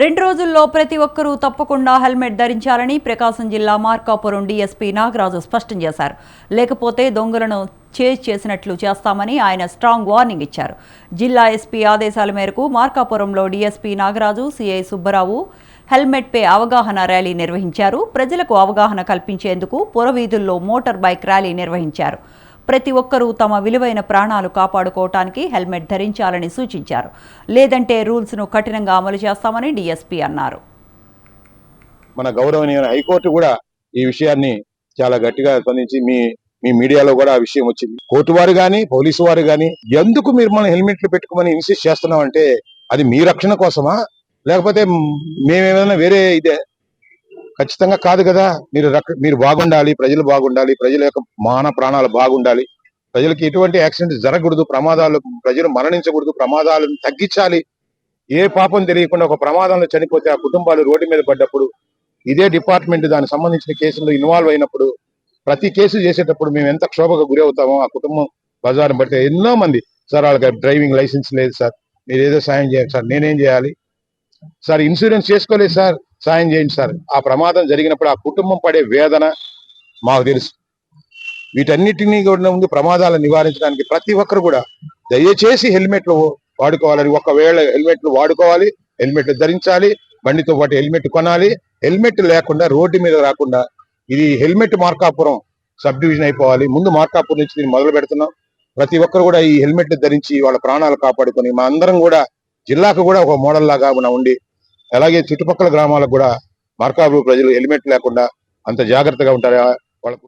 రెండు రోజుల్లో ప్రతి ఒక్కరూ తప్పకుండా హెల్మెట్ ధరించాలని ప్రకాశం జిల్లా మార్కాపురం డీఎస్పీ నాగరాజు స్పష్టం చేశారు. లేకపోతే దొంగలను చేజ్ చేసినట్లు చేస్తామని ఆయన స్ట్రాంగ్ వార్నింగ్ ఇచ్చారు. జిల్లా ఎస్పీ ఆదేశాల మేరకు మార్కాపురంలో డీఎస్పీ నాగరాజు సిఐ సుబ్బరావు హెల్మెట్పై అవగాహన ర్యాలీ నిర్వహించారు. ప్రజలకు అవగాహన కల్పించేందుకు పురవీధుల్లో మోటార్ బైక్ ర్యాలీ నిర్వహించారు. ప్రతి ఒక్కరూ తమ విలువైన ప్రాణాలు కాపాడుకోవటానికి హెల్మెట్ ధరించాలని సూచించారు. లేదంటే రూల్స్ను కఠినంగా అమలు చేస్తామని డీఎస్పీ అన్నారు. మన గౌరవనీయ హైకోర్టు కూడా ఈ విషయాన్ని చాలా గట్టిగా స్పందించి మీ మీ మీడియాలో కూడా ఆ విషయం వచ్చింది. కోర్టు వారు గాని పోలీసు వారు గాని ఎందుకు మీరు మన హెల్మెట్లు పెట్టుకోమని ఇన్సిస్ట్ చేస్తున్నాం అంటే అది మీ రక్షణ కోసమా? లేకపోతే మేమేమైనా వేరే ఇదే ఖచ్చితంగా కాదు కదా. మీరు మీరు బాగుండాలి ప్రజలు బాగుండాలి ప్రజల యొక్క మాన ప్రాణాలు బాగుండాలి. ప్రజలకు ఎటువంటి యాక్సిడెంట్ జరగకూడదు ప్రమాదాలు ప్రజలు మరణించకూడదు ప్రమాదాలను తగ్గించాలి. ఏ పాపం తెలియకుండా ఒక ప్రమాదంలో చనిపోతే ఆ కుటుంబాలు రోడ్డు మీద పడ్డప్పుడు ఇదే డిపార్ట్మెంట్ దానికి సంబంధించిన కేసుల్లో ఇన్వాల్వ్ అయినప్పుడు ప్రతి కేసు చేసేటప్పుడు మేము ఎంత క్షోభకు గురి అవుతామో ఆ కుటుంబం బజారు పడితే ఎన్నో మంది సార్ వాళ్ళకి డ్రైవింగ్ లైసెన్స్ లేదు సార్ మీరు ఏదో సాయం చేయాలి సార్ నేనేం చేయాలి? సార్ ఇన్సూరెన్స్ చేసుకోలేదు సార్ సాయం చేయండి సార్. ఆ ప్రమాదం జరిగినప్పుడు ఆ కుటుంబం పడే వేదన మాకు తెలుసు. వీటన్నిటినీ కూడా ముందు ప్రమాదాలను నివారించడానికి ప్రతి ఒక్కరు కూడా దయచేసి హెల్మెట్లు వాడుకోవాలని ఒకవేళ హెల్మెట్లు వాడుకోవాలి హెల్మెట్లు ధరించాలి బండితో పాటు హెల్మెట్ కొనాలి. హెల్మెట్ లేకుండా రోడ్డు మీద రాకుండా ఇది హెల్మెట్ మార్కాపురం సబ్ డివిజన్ అయిపోవాలి. ముందు మార్కాపురం నుంచి దీన్ని మొదలు పెడుతున్నాం. ప్రతి ఒక్కరు కూడా ఈ హెల్మెట్ ధరించి వాళ్ళ ప్రాణాలు కాపాడుకొని మా అందరం కూడా జిల్లాకు కూడా ఒక మోడల్ లాగా ఉండి అలాగే చుట్టుపక్కల గ్రామాలకు కూడా మార్కాబు ప్రజలు హెల్మెట్ లేకుండా అంత జాగ్రత్తగా ఉంటారు? వాళ్ళకు